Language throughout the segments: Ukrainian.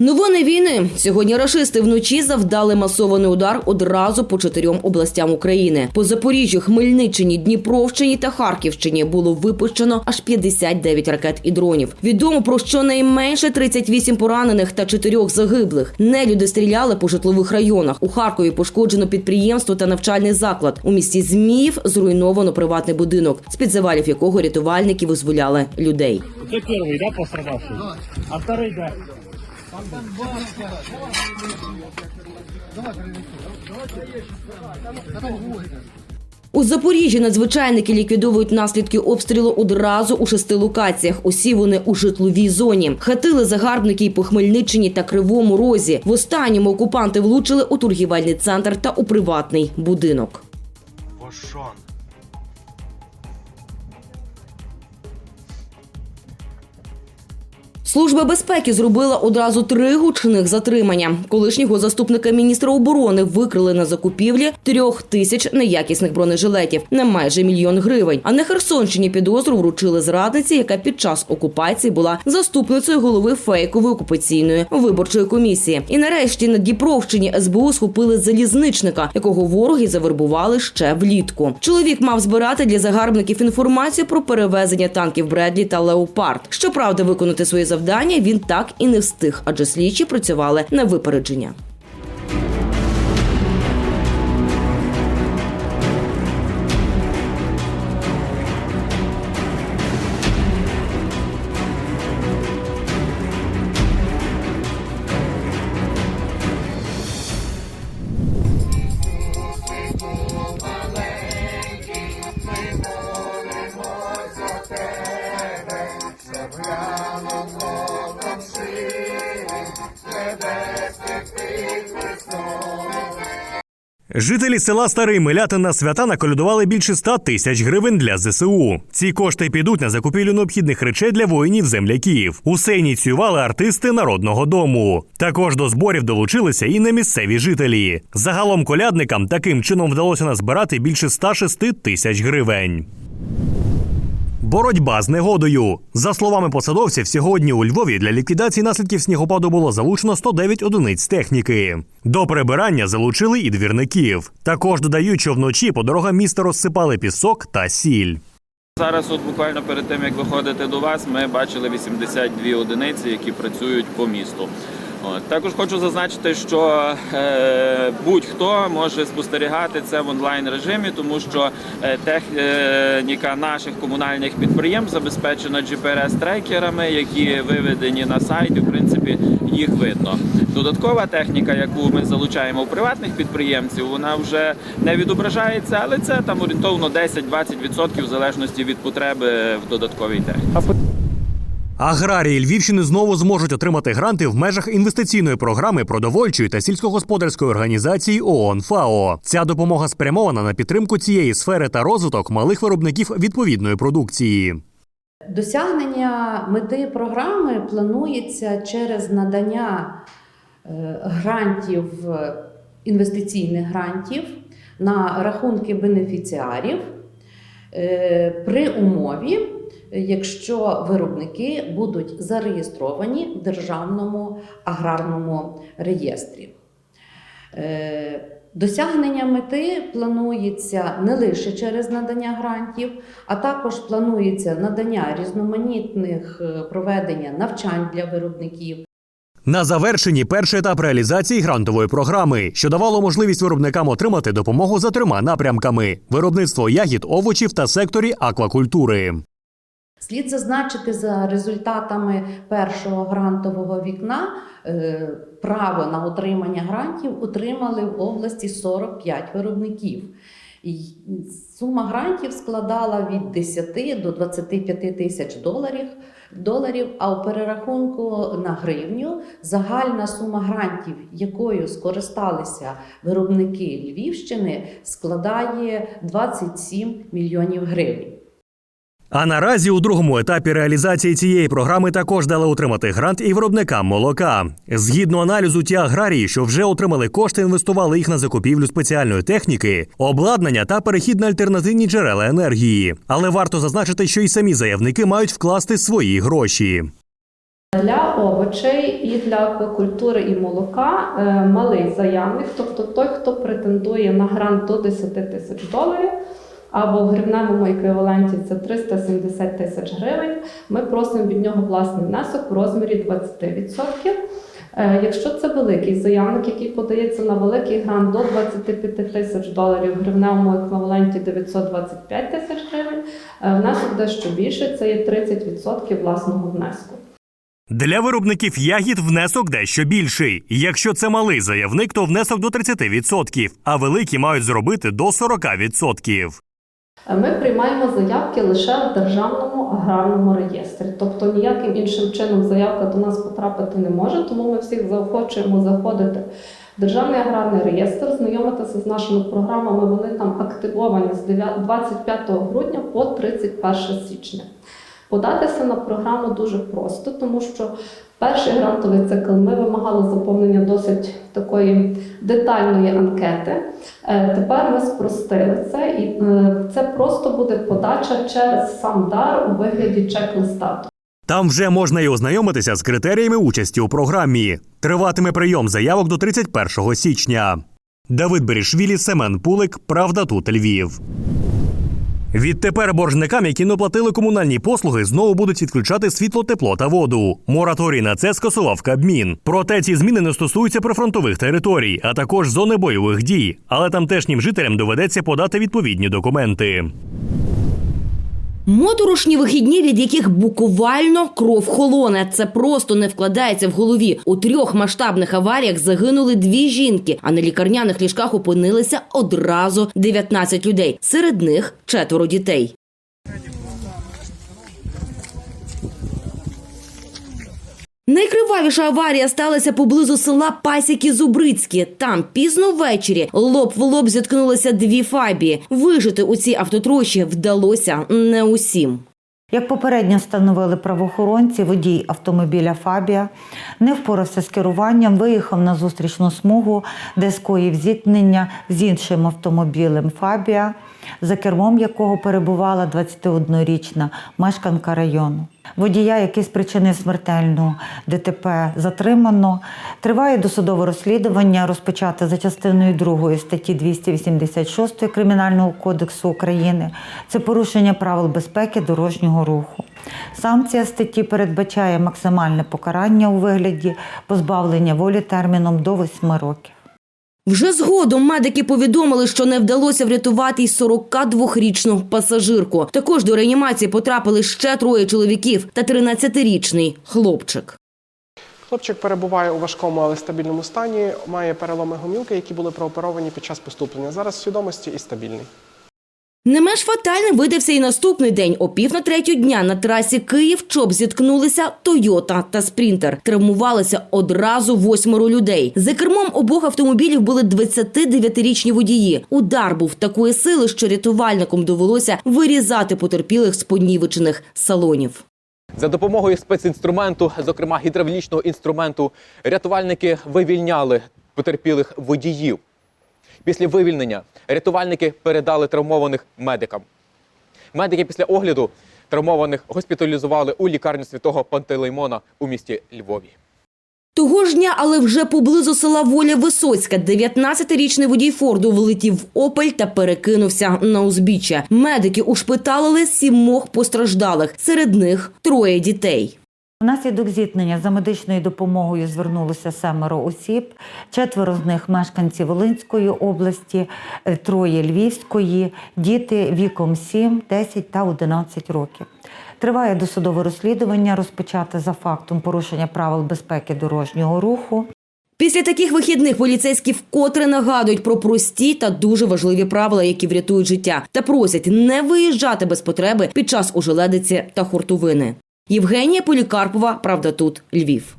Новини війни сьогодні рашисти вночі завдали масований удар одразу по чотирьом областям України. По Запоріжжю, Хмельниччині, Дніпровщині та Харківщині було випущено аж 59 ракет і дронів. Відомо про щонайменше 38 поранених та чотирьох загиблих. Нелюди стріляли по житлових районах. У Харкові пошкоджено підприємство та навчальний заклад. У місті Зміїв зруйновано приватний будинок, з під завалів якого рятувальники визволяли людей. Ты первый, да, пострадавший? А второй, да. У Запоріжжі надзвичайники ліквідовують наслідки обстрілу одразу у шести локаціях. Усі вони у житловій зоні. Хатили загарбники й по Хмельниччині та Кривому Розі. В останньому окупанти влучили у торгівельний центр та у приватний будинок. Бошон. Служба безпеки зробила одразу три гучних затримання. Колишнього заступника міністра оборони викрили на закупівлі трьох тисяч неякісних бронежилетів на майже мільйон гривень. А на Херсонщині підозру вручили зрадниці, яка під час окупації була заступницею голови фейкової окупаційної виборчої комісії. І нарешті на Дніпровщині СБУ схопили залізничника, якого вороги завербували ще влітку. Чоловік мав збирати для загарбників інформацію про перевезення танків Бредлі та Леопард. Щоправда, виконати свої завдання він так і не встиг, адже слідчі працювали на випередження. Жителі села Старий Милятин на свята наколюдували більше 100 тисяч гривень для ЗСУ. Ці кошти підуть на закупівлю необхідних речей для воїнів земляків. Усе ініціювали артисти народного дому. Також до зборів долучилися і немісцеві жителі. Загалом колядникам таким чином вдалося назбирати більше 106 тисяч гривень. Боротьба з негодою. За словами посадовців, сьогодні у Львові для ліквідації наслідків снігопаду було залучено 109 одиниць техніки. До прибирання залучили і двірників. Також додають, що вночі по дорогам міста розсипали пісок та сіль. Зараз, от буквально перед тим як виходити до вас, ми бачили 82 одиниці, які працюють по місту. От. Також хочу зазначити, що е, будь-хто може спостерігати це в онлайн режимі, тому що е, техніка наших комунальних підприємств забезпечена GPS-трекерами, які виведені на сайт, і в принципі їх видно. Додаткова техніка, яку ми залучаємо у приватних підприємців, вона вже не відображається, але це там орієнтовно 10-20% в залежності від потреби в додатковій техніці. Аграрії Львівщини знову зможуть отримати гранти в межах інвестиційної програми продовольчої та сільськогосподарської організації ООН ФАО. Ця допомога спрямована на підтримку цієї сфери та розвиток малих виробників відповідної продукції. Досягнення мети програми планується через надання е, грантів, інвестиційних грантів на рахунки бенефіціарів е, при умові, якщо виробники будуть зареєстровані в Державному аграрному реєстрі. Е, Досягнення мети планується не лише через надання грантів, а також планується надання різноманітних е, проведення навчань для виробників. На завершенні перший етап реалізації грантової програми, що давало можливість виробникам отримати допомогу за трьома напрямками: виробництво ягід, овочів та секторі аквакультури. Слід зазначити за результатами першого грантового вікна е, право на отримання грантів отримали в області 45 виробників. Сума грантів складала від 10 до 25 тисяч доларів, доларів, а у перерахунку на гривню загальна сума грантів, якою скористалися виробники Львівщини, складає 27 мільйонів гривень. А наразі у другому етапі реалізації цієї програми також дали отримати грант і виробникам молока. Згідно аналізу, ті аграрії, що вже отримали кошти, інвестували їх на закупівлю спеціальної техніки, обладнання та перехід на альтернативні джерела енергії. Але варто зазначити, що і самі заявники мають вкласти свої гроші. Для овочей і для аквакультури і молока е, малий заявник, тобто той, хто претендує на грант до 10 тисяч доларів, або в гривневому еквіваленті це 370 тисяч гривень. Ми просимо від нього власний внесок в розмірі 20%. Е, Якщо це великий заявник, який подається на великий грант до 25 тисяч доларів, в гривневому еквіваленті 925 тисяч гривень, е, внесок дещо більше, це є 30% власного внеску. Для виробників ягід внесок дещо більший. Якщо це малий заявник, то внесок до 30%, а великі мають зробити до 40%. Ми приймаємо заявки лише в державному аграрному реєстрі, тобто ніяким іншим чином заявка до нас потрапити не може. Тому ми всіх заохочуємо заходити в державний аграрний реєстр, знайомитися з нашими програмами. Вони там активовані з 9 25 грудня по 31 січня. Податися на програму дуже просто, тому що перший грантовий цикл ми вимагали заповнення досить такої детальної анкети. Е, Тепер ми спростили це, і е, це просто буде подача через сам дар у вигляді чек-листа. Там вже можна і ознайомитися з критеріями участі у програмі. Триватиме прийом заявок до 31 січня. Давид Берішвілі, Семен Пулик. Правда тут Львів. Відтепер боржникам, які не платили комунальні послуги, знову будуть відключати світло, тепло та воду. Мораторій на це скасував Кабмін. Проте ці зміни не стосуються прифронтових територій, а також зони бойових дій. Але тамтешнім жителям доведеться подати відповідні документи. Моторошні вихідні, від яких буквально кров холоне. Це просто не вкладається в голові. У трьох масштабних аваріях загинули дві жінки, а на лікарняних ліжках опинилися одразу 19 людей. Серед них четверо дітей. Найкривавіша аварія сталася поблизу села Пасіки Зубрицькі. Там пізно ввечері лоб в лоб зіткнулися дві фабії. Вижити у цій автотрощі вдалося не усім. Як попередньо встановили правоохоронці, водій автомобіля Фабія не впорався з керуванням, виїхав на зустрічну смугу, де скоїв зіткнення з іншим автомобілем Фабія, за кермом якого перебувала 21-річна мешканка району. Водія, який спричинив смертельну ДТП, затримано. Триває досудове розслідування, розпочате за частиною 2 статті 286 Кримінального кодексу України. Це порушення правил безпеки дорожнього руху. Санкція статті передбачає максимальне покарання у вигляді позбавлення волі терміном до 8 років. Вже згодом медики повідомили, що не вдалося врятувати й 42-річну пасажирку. Також до реанімації потрапили ще троє чоловіків та 13-річний хлопчик. Хлопчик перебуває у важкому, але стабільному стані, має переломи гомілки, які були прооперовані під час поступлення. Зараз свідомості і стабільний. Не менш фатальним видався і наступний день. О пів на третю дня на трасі Київ-Чоп зіткнулися Тойота та Спрінтер. Травмувалися одразу восьмеро людей. За кермом обох автомобілів були 29-річні водії. Удар був такої сили, що рятувальникам довелося вирізати потерпілих з понівечених салонів. За допомогою спецінструменту, зокрема гідравлічного інструменту, рятувальники вивільняли потерпілих водіїв. Після вивільнення рятувальники передали травмованих медикам. Медики після огляду травмованих госпіталізували у лікарню святого Пантелеймона у місті Львові. Того ж дня, але вже поблизу села Воля Висоцька, 19-річний водій Форду влетів в Опель та перекинувся на узбіччя. Медики ушпиталили сімох постраждалих. Серед них троє дітей. Внаслідок зіткнення за медичною допомогою звернулося семеро осіб. Четверо з них мешканці Волинської області, е, троє Львівської, діти віком 7, 10 та 11 років. Триває досудове розслідування, розпочате за фактом порушення правил безпеки дорожнього руху. Після таких вихідних поліцейські вкотре нагадують про прості та дуже важливі правила, які врятують життя, та просять не виїжджати без потреби під час ожеледиці та хуртовини. Євгенія Полікарпова, правда, тут Львів.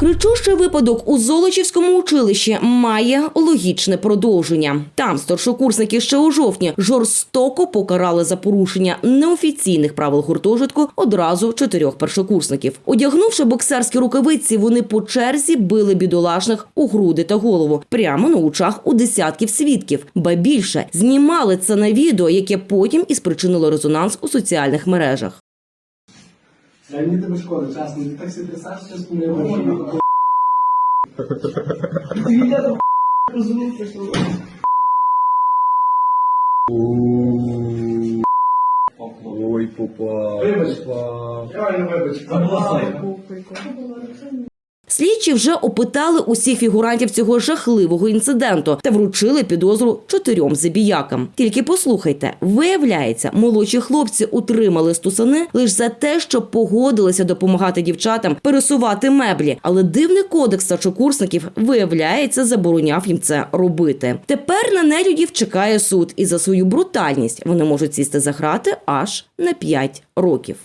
Кричущий випадок у Золочівському училищі має логічне продовження. Там старшокурсники ще у жовтні жорстоко покарали за порушення неофіційних правил гуртожитку одразу чотирьох першокурсників. Одягнувши боксерські рукавиці, вони по черзі били бідолашних у груди та голову прямо на очах у десятків свідків. Ба більше знімали це на відео, яке потім і спричинило резонанс у соціальних мережах. Я не тебе шкода, чесно, ти так себе трясеш, що можу. Ти я там розумієш, що Слідчі вже опитали усіх фігурантів цього жахливого інциденту та вручили підозру чотирьом забіякам. Тільки послухайте, виявляється, молодші хлопці утримали стусани лише за те, що погодилися допомагати дівчатам пересувати меблі. Але дивний кодекс старшокурсників виявляється забороняв їм це робити. Тепер на нелюдів чекає суд, і за свою брутальність вони можуть сісти за грати аж на 5 років.